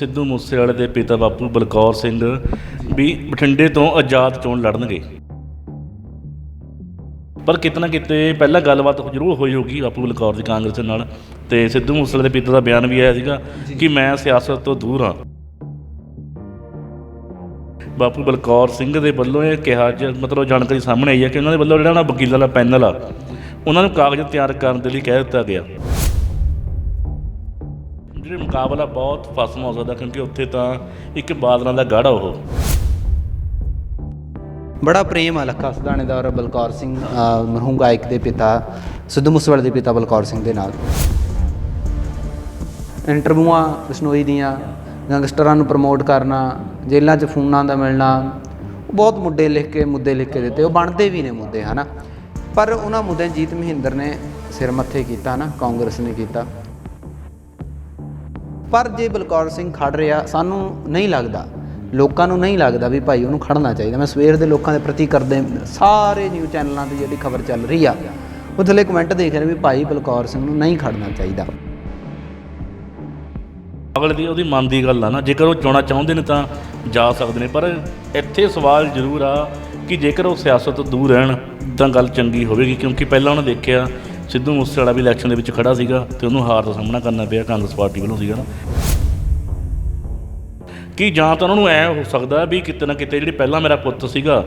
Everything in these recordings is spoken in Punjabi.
ਸਿੱਧੂ ਮੂਸੇਵਾਲੇ ਦੇ ਪਿਤਾ ਬਾਪੂ ਬਲਕੌਰ ਸਿੰਘ ਵੀ ਬਠਿੰਡੇ ਤੋਂ ਆਜ਼ਾਦ ਚੋਣ ਲੜਨਗੇ। ਪਰ ਕਿਤਨਾ ਕਿਤੇ ਪਹਿਲਾਂ ਗੱਲਬਾਤ ਜ਼ਰੂਰ ਹੋਈ ਹੋਗੀ ਬਾਪੂ ਬਲਕੌਰ ਦੀ ਕਾਂਗਰਸ ਦੇ ਨਾਲ ਤੇ ਸਿੱਧੂ ਮੂਸੇਵਾਲੇ ਦੇ ਪਿਤਾ ਦਾ ਬਿਆਨ ਵੀ ਆਇਆ ਸੀਗਾ ਕਿ ਮੈਂ ਸਿਆਸਤ ਤੋਂ ਦੂਰ ਹਾਂ। ਬਾਪੂ ਬਲਕੌਰ ਸਿੰਘ ਦੇ ਵੱਲੋਂ ਇਹ ਕਿਹਾ ਜ ਮਤਲਬ ਜਾਣਕਾਰੀ ਸਾਹਮਣੇ ਆਈ ਹੈ ਕਿ ਉਹਨਾਂ ਦੇ ਵੱਲੋਂ ਜਿਹੜਾ ਨਾ ਵਕੀਲਾਂ ਦਾ ਪੈਨਲ ਆ, ਉਹਨਾਂ ਨੂੰ ਕਾਗਜ਼ ਤਿਆਰ ਕਰਨ ਦੇ ਲਈ ਕਹਿ ਦਿੱਤਾ ਗਿਆ। ਜਿਹੜੇ ਮੁਕਾਬਲਾ ਬਹੁਤ ਫਸਮ ਹੋ ਸਕਦਾ ਕਿਉਂਕਿ ਉੱਥੇ ਤਾਂ ਇੱਕ ਬਾਦਲਾਂ ਦਾ ਗੜ੍ਹ ਉਹ। ਬੜਾ ਪ੍ਰੇਮ ਆ ਲੱਖਾ ਸਦਾਣੇ ਦਾ ਔਰ ਬਲਕੌਰ ਸਿੰਘ ਅ, ਮਰਹੂਮ ਗਾਇਕ ਦੇ ਪਿਤਾ ਸਿੱਧੂ ਮੂਸੇਵਾਲੇ ਦੇ ਪਿਤਾ ਬਲਕੌਰ ਸਿੰਘ ਦੇ ਨਾਲ। ਇੰਟਰਵਿਊਆਂ ਬਿਸ਼ਨੋਈ ਦੀਆਂ ਗੈਂਗਸਟਰਾਂ ਨੂੰ ਪ੍ਰਮੋਟ ਕਰਨਾ ਜੇਲ੍ਹਾਂ 'ਚ ਫੋਨਾਂ ਦਾ ਮਿਲਣਾ ਬਹੁਤ ਮੁੱਦੇ ਲਿਖ ਕੇ ਮੁੱਦੇ ਲਿਖ ਕੇ ਦਿੱਤੇ। ਉਹ ਬਣਦੇ ਵੀ ਨੇ ਮੁੱਦੇ ਹਨਾ? ਪਰ ਉਹਨਾਂ ਮੁੱਦਿਆਂ ਜੀਤ ਮਹਿੰਦਰ ਨੇ ਸਿਰ ਮੱਥੇ ਕੀਤਾ ਨਾ ਕਾਂਗਰਸ ਨੇ ਕੀਤਾ। ਪਰ ਜੇ ਬਲਕੌਰ ਸਿੰਘ ਖੜ ਰਿਹਾ, ਸਾਨੂੰ ਨਹੀਂ ਲੱਗਦਾ, ਲੋਕਾਂ ਨੂੰ ਨਹੀਂ ਲੱਗਦਾ ਵੀ ਭਾਈ ਉਹਨੂੰ ਖੜਨਾ ਚਾਹੀਦਾ। ਮੈਂ ਸਵੇਰ ਦੇ ਲੋਕਾਂ ਦੇ ਪ੍ਰਤੀ ਕਰਦੇ, ਸਾਰੇ ਨਿਊਜ਼ ਚੈਨਲਾਂ ਤੇ ਜਿਹੜੀ ਖਬਰ ਚੱਲ ਰਹੀ ਆ, ਉਹ ਥੱਲੇ ਕਮੈਂਟ ਦੇਖ ਰਹੇ ਵੀ ਭਾਈ ਬਲਕੌਰ ਸਿੰਘ ਨੂੰ ਨਹੀਂ ਖੜਨਾ ਚਾਹੀਦਾ। ਅਗਲੇ ਦੀ ਉਹਦੀ ਮਨ ਦੀ ਗੱਲ ਆ ਨਾ, ਜੇਕਰ ਉਹ ਚੋਣਾ ਚਾਹੁੰਦੇ ਨੇ ਤਾਂ ਜਾ ਸਕਦੇ ਨੇ, ਪਰ ਇੱਥੇ ਸਵਾਲ ਜ਼ਰੂਰ ਆ ਕਿ ਜੇਕਰ ਉਹ ਸਿਆਸਤ ਤੋਂ ਦੂਰ ਰਹਿਣ, ਤਾਂ ਗੱਲ ਚੰਗੀ ਹੋਵੇਗੀ, ਕਿਉਂਕਿ ਪਹਿਲਾਂ ਉਹਨੇ ਦੇਖਿਆ ਸਿੱਧੂ ਮੂਸੇਵਾਲਾ ਵੀ ਇਲੈਕਸ਼ਨ ਦੇ ਵਿੱਚ ਖੜਾ ਸੀਗਾ ਤੇ ਉਹਨੂੰ ਹਾਰ ਦਾ ਸਾਹਮਣਾ ਕਰਨਾ ਪਿਆ, ਕਾਂਗਰਸ ਪਾਰਟੀ ਵੱਲੋਂ ਸੀਗਾ ਨਾ। ਕਿ ਜਾਂ ਤਾਂ ਉਹਨਾਂ ਨੂੰ ਐ ਹੋ ਸਕਦਾ ਵੀ ਕਿਤੇ ਨਾ ਕਿਤੇ ਜਿਹੜੀ ਪਹਿਲਾਂ ਮੇਰਾ ਪੁੱਤ ਸੀਗਾ,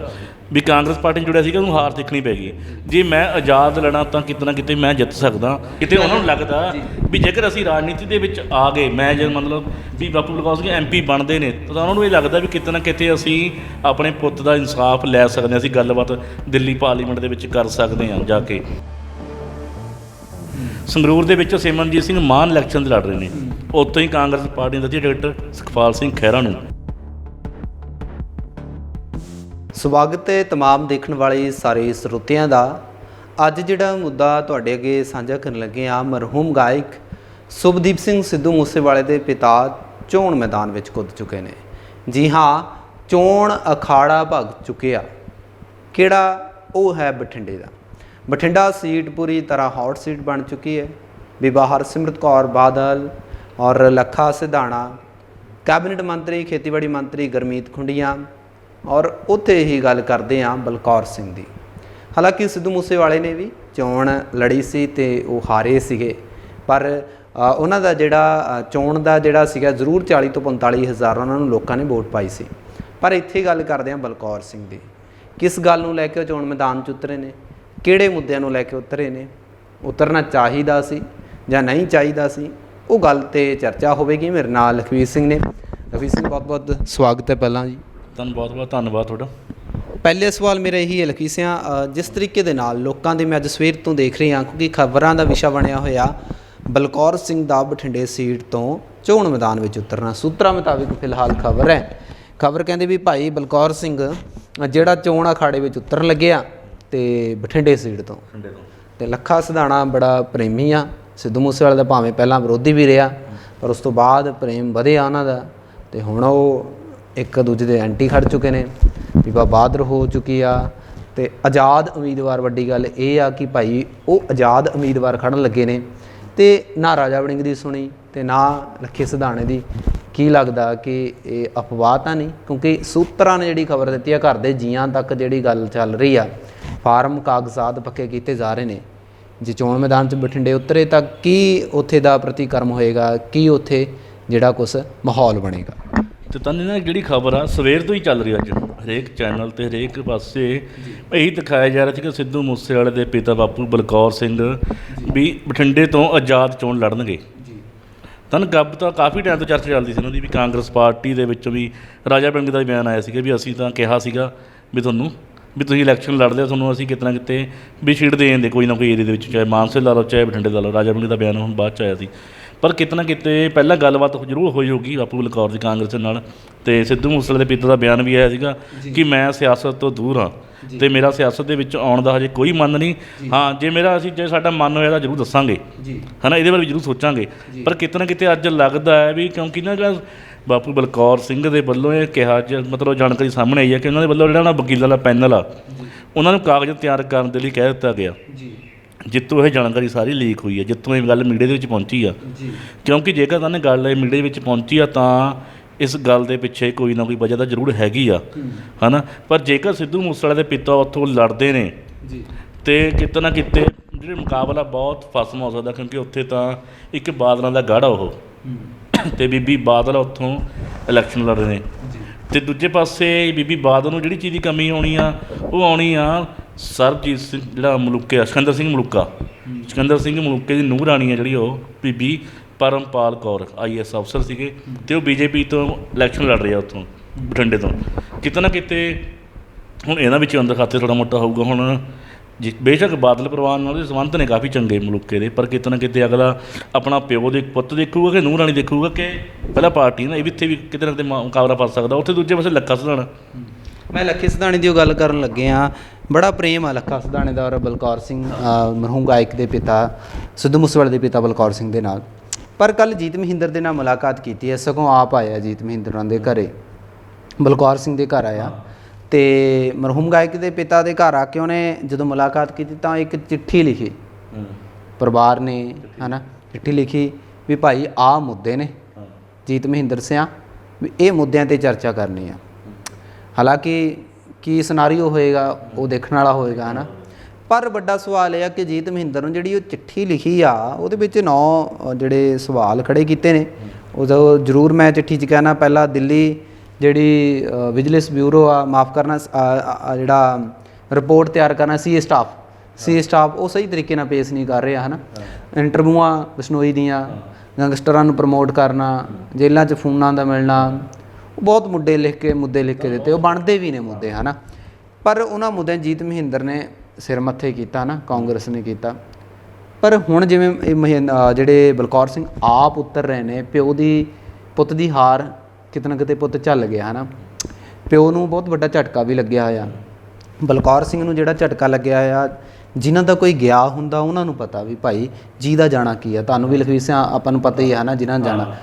ਵੀ ਕਾਂਗਰਸ ਪਾਰਟੀ ਜੁੜਿਆ ਸੀਗਾ, ਉਹਨੂੰ ਹਾਰ ਦੇਖਣੀ ਪੈ ਗਈ ਜੇ ਮੈਂ ਆਜ਼ਾਦ ਲੜਾਂ ਤਾਂ ਕਿਤੇ ਨਾ ਕਿਤੇ ਮੈਂ ਜਿੱਤ ਸਕਦਾ। ਕਿਤੇ ਉਹਨਾਂ ਨੂੰ ਲੱਗਦਾ ਵੀ ਜੇਕਰ ਅਸੀਂ ਰਾਜਨੀਤੀ ਦੇ ਵਿੱਚ ਆ ਗਏ, ਮੈਂ ਜੇ ਮਤਲਬ ਵੀ ਬਾਪੂ ਬਲਕੌਰ ਸਿੰਘ ਐਮਪੀ ਬਣਦੇ ਨੇ, ਤਾਂ ਉਹਨਾਂ ਨੂੰ ਇਹ ਲੱਗਦਾ ਵੀ ਕਿਤੇ ਨਾ ਕਿਤੇ ਅਸੀਂ ਆਪਣੇ ਪੁੱਤ ਦਾ ਇਨਸਾਫ ਲੈ ਸਕਦੇ ਹਾਂ, ਅਸੀਂ ਗੱਲਬਾਤ ਦਿੱਲੀ ਪਾਰਲੀਮੈਂਟ ਦੇ ਵਿੱਚ ਕਰ ਸਕਦੇ ਹਾਂ ਜਾ ਕੇ। ਸੰਗਰੂਰ ਦੇ ਵਿੱਚ ਸਿਮਰਨਜੀਤ ਸਿੰਘ ਮਾਨ ਇਲੈਕਸ਼ਨ ਲੜ ਰਹੇ ਨੇ ਉੱਥੋਂ ਹੀ ਕਾਂਗਰਸ ਪਾਰਟੀ ਦੇ ਟਿਕਟ ਸੁਖਪਾਲ ਸਿੰਘ ਖਹਿਰਾ ਨੂੰ ਸਵਾਗਤ ਹੈ तमाम ਦੇਖਣ ਵਾਲੇ ਸਾਰੇ ਸਰੋਤਿਆਂ ਦਾ ਅੱਜ ਜਿਹੜਾ ਮੁੱਦਾ ਤੁਹਾਡੇ ਅੱਗੇ ਸਾਂਝਾ ਕਰਨ ਲੱਗੇ ਆ ਮਰਹੂਮ ਗਾਇਕ ਸੁਭਦੀਪ ਸਿੰਘ ਸਿੱਧੂ ਮੂਸੇਵਾਲੇ ਦੇ ਪਿਤਾ ਚੋਣ ਮੈਦਾਨ ਵਿੱਚ ਕੁੱਦ ਚੁੱਕੇ ਨੇ ਜੀ ਹਾਂ ਚੋਣ ਅਖਾੜਾ ਭਗ ਚੁੱਕਿਆ ਕਿਹੜਾ ਉਹ ਹੈ ਬਠਿੰਡੇ ਦਾ ਬਠਿੰਡਾ ਸੀਟ ਪੂਰੀ ਤਰ੍ਹਾਂ ਹੌਟ ਸੀਟ ਬਣ ਚੁੱਕੀ ਹੈ। ਵੀ ਬਾਹਰ ਸਿਮਰਤ ਕੌਰ ਬਾਦਲ ਔਰ ਲੱਖਾ ਸਿਧਾਣਾ, ਕੈਬਨਿਟ ਮੰਤਰੀ, ਖੇਤੀਬਾੜੀ ਮੰਤਰੀ ਗਰਮੀਤ ਖੁੰਡੀਆਂ ਔਰ ਉੱਥੇ ਹੀ ਗੱਲ ਕਰਦੇ ਹਾਂ ਬਲਕੌਰ ਸਿੰਘ ਦੀ। ਹਾਲਾਂਕਿ ਸਿੱਧੂ ਮੂਸੇਵਾਲੇ ਨੇ ਵੀ ਚੋਣ ਲੜੀ ਸੀ ਤੇ ਉਹ ਹਾਰੇ ਸੀਗੇ। ਪਰ ਉਹਨਾਂ ਦਾ ਜਿਹੜਾ ਚੋਣ ਦਾ ਜਿਹੜਾ ਸੀਗਾ ਜ਼ਰੂਰ 40 ਤੋਂ 45 ਹਜ਼ਾਰ ਉਹਨਾਂ ਨੂੰ ਲੋਕਾਂ ਨੇ ਵੋਟ ਪਾਈ ਸੀ। ਪਰ ਇੱਥੇ ਗੱਲ ਕਰਦੇ ਹਾਂ ਬਲਕੌਰ ਸਿੰਘ ਦੀ। ਕਿਸ ਗੱਲ ਨੂੰ ਲੈ ਕੇ ਉਹ ਚੋਣ ਮੈਦਾਨ 'ਚ ਉਤਰੇ ਨੇ? ਕਿਹੜੇ ਮੁੱਦਿਆਂ ਨੂੰ ਲੈ ਕੇ ਉਤਰੇ ਨੇ? ਉਤਰਨਾ ਚਾਹੀਦਾ ਸੀ ਜਾਂ ਨਹੀਂ ਚਾਹੀਦਾ ਸੀ? ਉਹ ਗੱਲ ਤੇ ਚਰਚਾ ਹੋਵੇਗੀ। ਮੇਰੇ ਨਾਲ ਲਖਵੀਰ ਸਿੰਘ ਨੇ। ਲਖਵੀਰ ਸਿੰਘ ਬਹੁਤ ਬਹੁਤ ਸਵਾਗਤ ਹੈ ਪਹਿਲਾਂ ਜੀ। ਤੁਹਾਨੂੰ ਬਹੁਤ ਬਹੁਤ ਧੰਨਵਾਦ ਤੁਹਾਡਾ। ਪਹਿਲੇ ਸਵਾਲ ਮੇਰਾ ਇਹੀ ਹੈ ਲਖਵੀਰ ਸਿੰਘ ਜਿਸ ਤਰੀਕੇ ਦੇ ਨਾਲ ਲੋਕਾਂ ਦੇ ਮੈਂ ਅੱਜ ਸਵੇਰ ਤੋਂ ਦੇਖ ਰਹੀ ਹਾਂ ਕਿਉਂਕਿ ਖਬਰਾਂ ਦਾ ਵਿਸ਼ਾ ਬਣਿਆ ਹੋਇਆ ਬਲਕੌਰ ਸਿੰਘ ਦਾ ਬਠਿੰਡੇ ਸੀਟ ਤੋਂ ਚੋਣ ਮੈਦਾਨ ਵਿੱਚ ਉਤਰਨਾ। ਸੂਤਰਾਂ ਮੁਤਾਬਿਕ ਫਿਲਹਾਲ ਖਬਰ ਹੈ। ਖਬਰ ਕਹਿੰਦੇ ਵੀ ਭਾਈ ਬਲਕੌਰ ਸਿੰਘ ਜਿਹੜਾ ਚੋਣ ਅਖਾੜੇ ਵਿੱਚ ਉਤਰਨ ਲੱਗਿਆ ਤੇ ਬਠਿੰਡੇ ਸੀਟ ਤੋਂ। ਠੰਡੇ ਤੋਂ। ਤੇ ਲੱਖਾ ਸਿਧਾਣਾ ਬੜਾ ਪ੍ਰੇਮੀ ਆ। ਸਿੱਧੂ ਮੂਸੇਵਾਲੇ ਦਾ ਭਾਵੇਂ ਪਹਿਲਾਂ ਵਿਰੋਧੀ ਵੀ ਰਿਹਾ ਪਰ ਉਸ ਤੋਂ ਬਾਅਦ ਪ੍ਰੇਮ ਵਧਿਆ ਉਹਨਾਂ ਦਾ ਤੇ ਹੁਣ ਉਹ ਇੱਕ ਦੂਜੇ ਦੇ ਐਂਟੀ ਖੜ ਚੁੱਕੇ ਨੇ ਬੀਬਾ ਬਾਦਰ ਹੋ ਚੁੱਕੀ ਆ। ਤੇ ਆਜ਼ਾਦ ਉਮੀਦਵਾਰ ਵੱਡੀ ਗੱਲ ਇਹ ਆ ਕਿ ਭਾਈ ਉਹ ਆਜ਼ਾਦ ਉਮੀਦਵਾਰ ਖੜਨ ਲੱਗੇ ਨੇ। ਤੇ ਨਾ ਰਾਜਾ ਵੜਿੰਗ ਦੀ ਸੁਣੀ ਤੇ ਨਾ ਲੱਖੇ ਸਿਧਾਣੇ ਦੀ। ਕੀ ਲੱਗਦਾ ਕਿ ਇਹ ਅਫਵਾਹ ਤਾਂ ਨਹੀਂ? ਕਿਉਂਕਿ ਸੂਤਰਾਂ ਨੇ ਜਿਹੜੀ ਖਬਰ ਦਿੱਤੀ ਆ ਘਰ ਦੇ ਜੀਆਂ ਤੱਕ ਜਿਹੜੀ ਗੱਲ ਚੱਲ ਰਹੀ ਆ ਫਾਰਮ ਕਾਗਜ਼ਾਤ ਪੱਕੇ ਕੀਤੇ ਜਾ ਰਹੇ ਨੇ। ਜੇ ਚੋਣ ਮੈਦਾਨ 'ਚ ਬਠਿੰਡੇ ਉਤਰੇ ਤਾਂ ਕੀ ਉੱਥੇ ਦਾ ਪ੍ਰਤੀਕਰਮ ਹੋਏਗਾ? ਕੀ ਉੱਥੇ ਜਿਹੜਾ ਕੁਝ ਮਾਹੌਲ ਬਣੇਗਾ? ਤੇ ਤਾਂ ਨਾ ਜਿਹੜੀ ਖਬਰ ਆ ਸਵੇਰ ਤੋਂ ਹੀ ਚੱਲ ਰਹੀ ਅੱਜ। ਹਰੇਕ ਚੈਨਲ ਤੇ ਹਰੇਕ ਪਾਸੇ ਇਹੀ ਦਿਖਾਇਆ ਜਾ ਰਿਹਾ ਸੀ ਕਿ ਸਿੱਧੂ ਮੂਸੇਵਾਲੇ ਦੇ ਪਿਤਾ ਬਾਪੂ ਬਲਕੌਰ ਸਿੰਘ ਵੀ ਬਠਿੰਡੇ ਤੋਂ ਆਜ਼ਾਦ ਚੋਣ ਲੜਨਗੇ। ਤਾਂ ਗੱਬ ਤਾਂ ਕਾਫੀ ਟਾਈਮ ਤੋਂ ਚਰਚਾ ਚੱਲਦੀ ਸੀ ਉਹਨਾਂ ਦੀ ਵੀ ਕਾਂਗਰਸ ਪਾਰਟੀ ਦੇ ਵਿੱਚੋਂ ਵੀ ਰਾਜਾ ਪਿੰਡ ਦਾ ਬਿਆਨ ਆਇਆ ਸੀਗਾ ਵੀ ਅਸੀਂ ਤਾਂ ਕਿਹਾ ਸੀਗਾ ਵੀ ਤੁਹਾਨੂੰ ਵੀ ਤੁਸੀਂ ਇਲੈਕਸ਼ਨ ਲੜਦੇ ਹੋ ਤੁਹਾਨੂੰ ਅਸੀਂ ਕਿਤਨਾ ਕਿਤੇ ਵੀ ਸੀਟ ਦੇ ਦਿੰਦੇ ਕੋਈ ਨਾ ਕੋਈ ਏਰੀਆ ਦੇ ਵਿੱਚ ਚਾਹੇ ਮਾਨਸੇ ਲਾ ਲਓ ਚਾਹੇ ਬਠਿੰਡੇ ਲਾ ਲਓ ਰਾਜਾ ਪਿੰਡ ਦਾ ਬਿਆਨ ਹੁਣ ਬਾਅਦ ਚ ਆਇਆ ਸੀ। ਪਰ ਕਿਤਨਾ ਕਿਤੇ ਪਹਿਲਾਂ ਗੱਲਬਾਤ ਜ਼ਰੂਰ ਹੋਈ ਹੋਗੀ ਬਾਪੂ ਬਲਕੌਰ ਦੀ ਕਾਂਗਰਸ ਨਾਲ ਤੇ ਸਿੱਧੂ ਮੂਸੇਵਾਲੇ ਦੇ ਪਿਤਾ ਦਾ ਬਿਆਨ ਵੀ ਆਇਆ ਸੀਗਾ ਕਿ ਮੈਂ ਸਿਆਸਤ ਤੋਂ ਦੂਰ ਹਾਂ ਤੇ ਮੇਰਾ ਸਿਆਸਤ ਦੇ ਵਿੱਚ ਆਉਣ ਦਾ ਹਜੇ ਕੋਈ ਮਨ ਨਹੀਂ। ਹਾਂ ਜੇ ਮੇਰਾ ਅਸੀਂ ਜੇ ਸਾਡਾ ਮਨ ਹੋਇਆ ਤਾਂ ਜ਼ਰੂਰ ਦੱਸਾਂਗੇ। ਜੀ। ਹਨਾ ਇਹਦੇ ਬਾਰੇ ਵੀ ਜ਼ਰੂਰ ਸੋਚਾਂਗੇ। ਪਰ ਕਿਤੇ ਨਾ ਕਿਤੇ ਅੱਜ ਲੱਗਦਾ ਹੈ ਵੀ ਕਿਉਂਕਿ ਨਾ ਜਿਹੜਾ ਬਾਪੂ ਬਲਕੌਰ ਸਿੰਘ ਦੇ ਵੱਲੋਂ ਇਹ ਕਿਹਾ ਜ ਮਤਲਬ ਜਾਣਕਾਰੀ ਸਾਹਮਣੇ ਆਈ ਹੈ ਕਿ ਉਹਨਾਂ ਦੇ ਵੱਲੋਂ ਜਿਹੜਾ ਨਾ ਵਕੀਲਾਂ ਦਾ ਪੈਨਲ ਆ ਉਹਨਾਂ ਨੂੰ ਕਾਗਜ਼ ਤਿਆਰ ਕਰਨ ਦੇ ਲਈ ਕਹਿ ਦਿੱਤਾ ਗਿਆ। ਜੀ। ਜਿੱਤੋਂ ਇਹ ਜਾਣਕਾਰੀ ਸਾਰੀ ਲੀਕ ਹੋਈ ਹੈ ਜਿੱਥੋਂ ਇਹ ਗੱਲ ਮੀਡੀਆ ਦੇ ਵਿੱਚ ਪਹੁੰਚੀ ਆ। ਜੀ। ਕਿਉਂਕਿ ਜੇਕਰ ਤਾਂ ਇਹ ਗੱਲ ਇਹ ਮੀਡੀਆ ਵਿੱਚ ਪਹੁੰਚੀ ਆ ਤਾਂ ਇਸ ਗੱਲ ਦੇ ਪਿੱਛੇ ਕੋਈ ਨਾ ਕੋਈ ਵਜ੍ਹਾ ਤਾਂ ਜ਼ਰੂਰ ਹੈਗੀ ਆ। ਹਨਾ? ਪਰ ਜੇਕਰ ਸਿੱਧੂ ਮੂਸੇਵਾਲੇ ਦੇ ਪਿਤਾ ਉੱਥੋਂ ਲੜਦੇ ਨੇ ਜੀ। ਤੇ ਕਿਤੇ ਨਾ ਕਿਤੇ ਜਿਹੜੇ ਮੁਕਾਬਲਾ ਬਹੁਤ ਫਸਮ ਹੋ ਸਕਦਾ ਕਿਉਂਕਿ ਉੱਥੇ ਤਾਂ ਇੱਕ ਬਾਦਲਾਂ ਦਾ ਗੜ੍ਹ ਆ ਉਹ। ਤੇ ਬੀਬੀ ਬਾਦਲ ਉੱਥੋਂ ਇਲੈਕਸ਼ਨ ਲੜ ਰਹੇ ਨੇ। ਤੇ ਦੂਜੇ ਪਾਸੇ ਬੀਬੀ ਬਾਦਲ ਨੂੰ ਜਿਹੜੀ ਚੀਜ਼ ਦੀ ਕਮੀ ਆਉਣੀ ਆ ਉਹ ਆਉਣੀ ਆ ਸਰਬਜੀਤ ਸਿੰਘ ਜਿਹੜਾ ਮਲੂਕੇ ਸਿਕੰਦਰ ਸਿੰਘ ਮਲੂਕਾ। ਸਿਕੰਦਰ ਸਿੰਘ ਮਲੂਕੇ ਦੀ ਨੂੰਹ ਰਾਣੀ ਆ ਜਿਹੜੀ ਉਹ ਬੀਬੀ ਪਰਮਪਾਲ ਕੌਰ ਆਈਐਸ ਅਫਸਰ ਸੀਗੇ। ਤੇ ਉਹ ਬੀਜੇਪੀ ਤੋਂ ਇਲੈਕਸ਼ਨ ਲੜ ਰਹੇ ਆ ਉੱਥੋਂ ਬਠਿੰਡੇ ਤੋਂ। ਕਿਤੇ ਨਾ ਕਿਤੇ ਹੁਣ ਇਹਨਾਂ ਵਿੱਚ ਅੰਦਰ ਖਾਤੇ ਥੋੜਾ ਮੋਟਾ ਹੋਊਗਾ ਹੁਣ ਜੀ ਬੇਸ਼ੱਕ ਬਾਦਲ ਪਰਿਵਾਰ ਨਾਲ ਉਹਦੇ ਸੰਬੰਧ ਨੇ ਕਾਫੀ ਚੰਗੇ ਮਲੂਕੇ ਦੇ ਪਰ ਕਿਤੇ ਨਾ ਕਿਤੇ ਅਗਲਾ ਆਪਣਾ ਪਿਓ ਦੇ ਪੁੱਤ ਦੇਖੂਗਾ ਕਿ ਨੂੰਹ ਰਾਣੀ ਦੇਖੂਗਾ ਕਿ ਪਹਿਲਾਂ ਪਾਰਟੀ ਨਾ ਇਹ ਵੀ ਇੱਥੇ ਵੀ ਕਿਤੇ ਨਾ ਕਿਤੇ ਮੁ- ਮੁਕਾਬਲਾ ਪਾ ਸਕਦਾ ਉੱਥੇ ਦੂਜੇ ਪਾਸੇ ਲੱਖਾ ਸਧਾਣਾ। ਮੈਂ ਲੱਖੇ ਸਧਾਣੇ ਦੀ ਉਹ ਗੱਲ ਕਰਨ ਲੱਗੇ ਆ ਬੜਾ ਪ੍ਰੇਮ ਆ ਲੱਖਾ ਸਧਾਣੇ ਦਾ ਔਰ ਬਲਕੌਰ ਸਿੰਘ ਅ, ਮਰਹੂਮ ਗਾਇਕ ਦੇ ਪਿਤਾ ਸਿੱਧੂ ਮੂਸੇਵਾਲੇ ਦੇ ਪਿਤਾ ਬਲਕੌਰ ਸਿੰਘ ਦੇ ਨਾਲ। ਪਰ ਕੱਲ ਜੀਤ ਮਹਿੰਦਰ ਦੇ ਨਾਲ ਮੁਲਾਕਾਤ ਕੀਤੀ ਹੈ ਸਗੋਂ ਆਪ ਆਇਆ ਜੀਤ ਮਹਿੰਦਰ ਉਹਨਾਂ ਦੇ ਘਰੇ। ਬਲਕੌਰ ਸਿੰਘ ਦੇ ਘਰ ਆਇਆ। ਤੇ ਮਰਹੂਮ ਗਾਇਕ ਦੇ ਪਿਤਾ ਦੇ ਘਰ ਆ ਕੇ ਉਹਨੇ ਜਦੋਂ ਮੁਲਾਕਾਤ ਕੀਤੀ ਤਾਂ ਇੱਕ ਚਿੱਠੀ ਲਿਖੀ। ਪਰਿਵਾਰ ਨੇ ਹਨਾ ਚਿੱਠੀ ਲਿਖੀ ਵੀ ਭਾਈ ਆ ਮੁੱਦੇ ਨੇ। ਜੀਤ ਮਹਿੰਦਰ ਸਿਆਂ ਵੀ ਇਹ ਮੁੱਦਿਆਂ ਤੇ ਚਰਚਾ ਕਰਨੀ ਆ। ਹਾਲਾਂਕਿ ਕੀ ਸਿਨਾਰੀਓ ਹੋਏਗਾ ਉਹ ਦੇਖਣ ਵਾਲਾ ਹੋਏਗਾ ਹਨਾ। ਪਰ ਵੱਡਾ ਸਵਾਲ ਇਹ ਆ ਕਿ ਜੀਤ ਮਹਿੰਦਰ ਨੂੰ ਜਿਹੜੀ ਉਹ ਚਿੱਠੀ ਲਿਖੀ ਆ ਉਹਦੇ ਵਿੱਚ ਨੌ ਜਿਹੜੇ ਸਵਾਲ ਖੜੇ ਕੀਤੇ ਨੇ। ਉਦੋਂ ਜ਼ਰੂਰ ਮੈਂ ਚਿੱਠੀ 'ਚ ਕਹਿਣਾ ਪਹਿਲਾਂ ਦਿੱਲੀ ਜਿਹੜੀ ਵਿਜੀਲੈਂਸ ਬਿਊਰੋ ਆ ਮਾਫ ਕਰਨਾ ਜਿਹੜਾ ਰਿਪੋਰਟ ਤਿਆਰ ਕਰਨਾ ਸੀ ਸਟਾਫ। ਸੀ ਸਟਾਫ ਉਹ ਸਹੀ ਤਰੀਕੇ ਨਾਲ ਪੇਸ਼ ਨਹੀਂ ਕਰ ਰਿਹਾ ਹਨਾ? ਇੰਟਰਵਿਊਆਂ ਬਿਸ਼ਨੋਈ ਦੀਆਂ ਗੈਂਗਸਟਰਾਂ ਨੂੰ ਪ੍ਰਮੋਟ ਕਰਨਾ ਜੇਲ੍ਹਾਂ 'ਚ ਫੋਨਾਂ ਦਾ ਮਿਲਣਾ ਬਹੁਤ ਮੁੱਦੇ ਲਿਖ ਕੇ ਮੁੱਦੇ ਲਿਖ ਕੇ ਦਿੱਤੇ ਉਹ ਬਣਦੇ ਵੀ ਨੇ ਮੁੱਦੇ ਹਨਾ? ਪਰ ਉਹਨਾਂ ਮੁੱਦਿਆਂ ਜੀਤ ਮਹਿੰਦਰ ਨੇ ਸਿਰ ਮੱਥੇ ਕੀਤਾ ਨਾ ਕਾਂਗਰਸ ਨੇ ਕੀਤਾ। ਪਰ ਹੁਣ ਜਿਵੇਂ ਜਿਹੜੇ ਬਲਕੌਰ ਸਿੰਘ ਆਪ ਉਤਰ ਰਹੇ ਨੇ ਪਿਓ ਦੀ ਪੁੱਤ ਦੀ ਹਾਰ ਕਿਤੇ ਨਾ ਕਿਤੇ ਪੁੱਤ ਚੱਲ ਗਿਆ, ਹਨਾ। ਪਿਓ ਨੂੰ ਬਹੁਤ ਵੱਡਾ ਝਟਕਾ ਵੀ ਲੱਗਿਆ ਹੋਇਆ। ਬਲਕੌਰ ਸਿੰਘ ਨੂੰ ਜਿਹੜਾ ਝਟਕਾ ਲੱਗਿਆ ਹੋਇਆ, ਜਿਨ੍ਹਾਂ ਦਾ ਕੋਈ ਗਿਆ ਹੁੰਦਾ, ਉਹਨਾਂ ਨੂੰ ਪਤਾ ਵੀ ਭਾਈ ਜੀ ਦਾ ਜਾਣਾ ਕੀ ਆ। ਤੁਹਾਨੂੰ ਵੀ ਲਖਵੀਰ ਸਿੰਘ, ਆਪਾਂ ਨੂੰ ਪਤਾ ਹੀ ਹੈ ਨਾ ਜਿਨ੍ਹਾਂ ਜਾਣਾ।